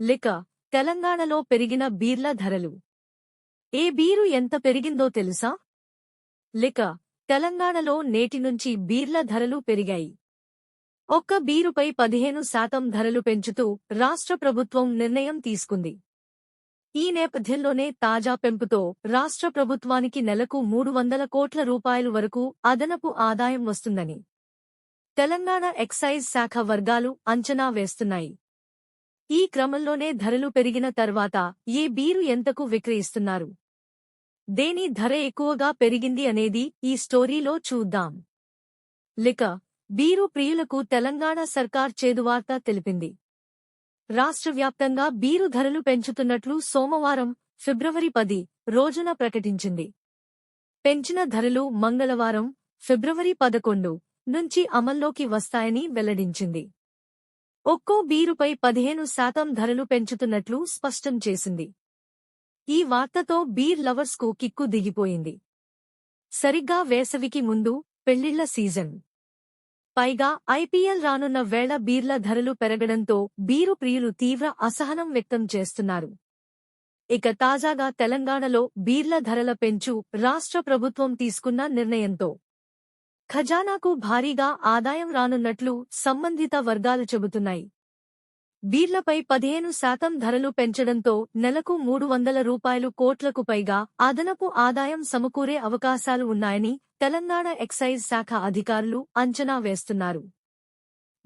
లిక తెలంగాణలో పెరిగిన బీర్ల ధరలు. ఏ బీరు ఎంత పెరిగిందో తెలుసా? లిక తెలంగాణలో నేటి నుంచి బీర్ల ధరలు పెరిగాయి. ఒక్క బీరుపై పదిహేను శాతం ధరలు పెంచుతూ రాష్ట్ర ప్రభుత్వం నిర్ణయం తీసుకుంది. ఈ నేపథ్యంలోనే తాజా పెంపుతో రాష్ట్ర ప్రభుత్వానికి నెలకు మూడు వందల కోట్ల రూపాయలు వరకు అదనపు ఆదాయం వస్తుందని తెలంగాణ ఎక్సైజ్ శాఖ వర్గాలు అంచనా వేస్తున్నాయి. ఈ క్రమంలోనే ధరలు పెరిగిన తర్వాత ఏ బీరు ఎంతకు విక్రయిస్తున్నారు? దేని ధర ఎక్కువగా పెరిగింది అనేది ఈ స్టోరీలో చూద్దాం. లిక బీరు ప్రియులకు తెలంగాణ సర్కార్ చేదువార్త తెలిపింది. రాష్ట్ర వ్యాప్తంగా బీరు ధరలు పెంచుతున్నట్లు సోమవారం ఫిబ్రవరి పది రోజున ప్రకటించింది. పెంచిన ధరలు మంగళవారం ఫిబ్రవరి పదకొండు నుంచి అమల్లోకి వస్తాయని వెల్లడించింది. ఒక్కో బీరుపై పదిహేను శాతం ధరలు పెంచుతున్నట్లు స్పష్టం చేసింది. ఈ వార్తతో బీర్ లవర్స్కు కిక్కు దిగిపోయింది. సరిగ్గా వేసవికి ముందు పెళ్ళిళ్ళ సీజన్. పైగా ఐపీఎల్ రానున్న వేళ బీర్ల ధరలు పెరగడంతో బీరు ప్రియులు తీవ్ర అసహనం వ్యక్తం చేస్తున్నారు. ఇక తాజాగా తెలంగాణలో బీర్ల ధరల పెంచు రాష్ట్ర ప్రభుత్వం తీసుకున్న నిర్ణయంతో ఖజానాకు భారీగా ఆదాయం రానున్నట్లు సంబంధిత వర్గాలు చెబుతున్నాయి. బీర్లపై పదిహేను శాతం ధరలు పెంచడంతో నెలకు మూడు వందల రూపాయలు కోట్లకు పైగా అదనపు ఆదాయం సమకూరే అవకాశాలు ఉన్నాయని తెలంగాణ ఎక్సైజ్ శాఖ అధికారులు అంచనా వేస్తున్నారు.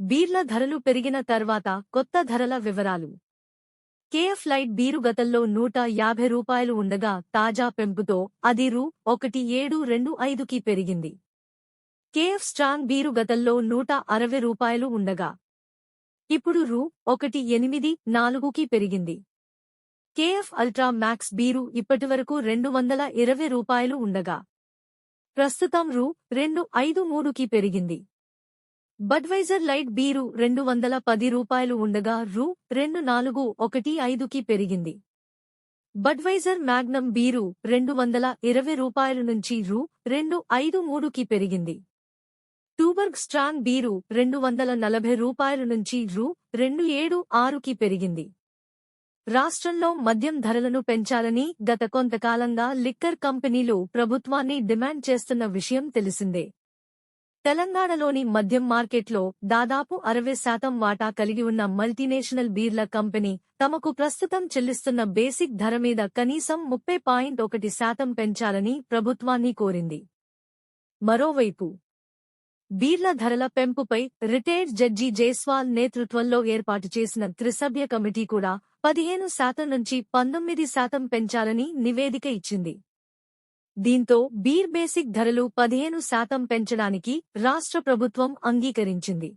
బీర్ల ధరలు పెరిగిన తర్వాత కొత్త ధరల వివరాలు. కేఎఫ్ లైట్ బీరు గతంలో నూట యాభై రూపాయలు ఉండగా తాజా పెంపుతో అది రూ. ఒకటి ఏడు రెండు ఐదుకి పెరిగింది. కేఎఫ్ స్ట్రాంగ్ బీరు గతంలో నూట అరవై రూపాయలు ఉండగా ఇప్పుడు రూ. ఒకటి ఎనిమిది నాలుగుకి పెరిగింది. కేఎఫ్ అల్ట్రా మ్యాక్స్ బీరు ఇప్పటివరకు రెండు వందల ఇరవై రూపాయలు ఉండగా ప్రస్తుతం రూ. రెండు ఐదు మూడుకి పెరిగింది. బడ్వైజర్ లైట్ బీరు రెండు వందల పది రూపాయలు ఉండగా రూ. రెండు నాలుగు ఒకటి ఐదుకి పెరిగింది. బడ్వైజర్ మ్యాగ్నమ్ బీరు రెండు వందల ఇరవై రూపాయలు నుంచి రూ. రెండు ఐదు మూడుకి పెరిగింది. టూబర్గ్ స్ట్రాంగ్ బీరు రెండు వందల నలభై రూపాయల నుంచి రూ. రెండు ఏడు ఆరుకి పెరిగింది. రాష్ట్రంలో మద్యం ధరలను పెంచాలని గత కొంతకాలంగా లిక్కర్ కంపెనీలు ప్రభుత్వాన్ని డిమాండ్ చేస్తున్న విషయం తెలిసిందే. తెలంగాణలోని మద్యం మార్కెట్లో దాదాపు అరవై శాతం వాటా కలిగి ఉన్న మల్టీనేషనల్ బీర్ల కంపెనీ తమకు ప్రస్తుతం చెల్లిస్తున్న బేసిక్ ధర మీద కనీసం ముప్పై పాయింట్ ఒకటి శాతం పెంచాలని ప్రభుత్వాన్ని కోరింది. మరోవైపు బీర్ల ధరల పెంపుపై రిటైర్డ్ జడ్జి జైస్వాల్ నేతృత్వంలో ఏర్పాటు చేసిన త్రిసభ్య కమిటీ కూడా పదిహేను శాతం నుంచి పంతొమ్మిది శాతం పెంచాలని నివేదిక ఇచ్చింది. దీంతో బీర్ బేసిక్ ధరలు పదిహేను శాతం పెంచడానికి రాష్ట్ర ప్రభుత్వం అంగీకరించింది.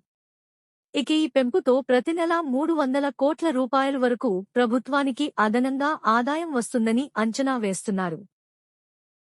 ఇక ఈ పెంపుతో ప్రతి నెలా మూడు వందల కోట్ల రూపాయల వరకు ప్రభుత్వానికి అదనంగా ఆదాయం వస్తుందని అంచనా వేస్తున్నారు.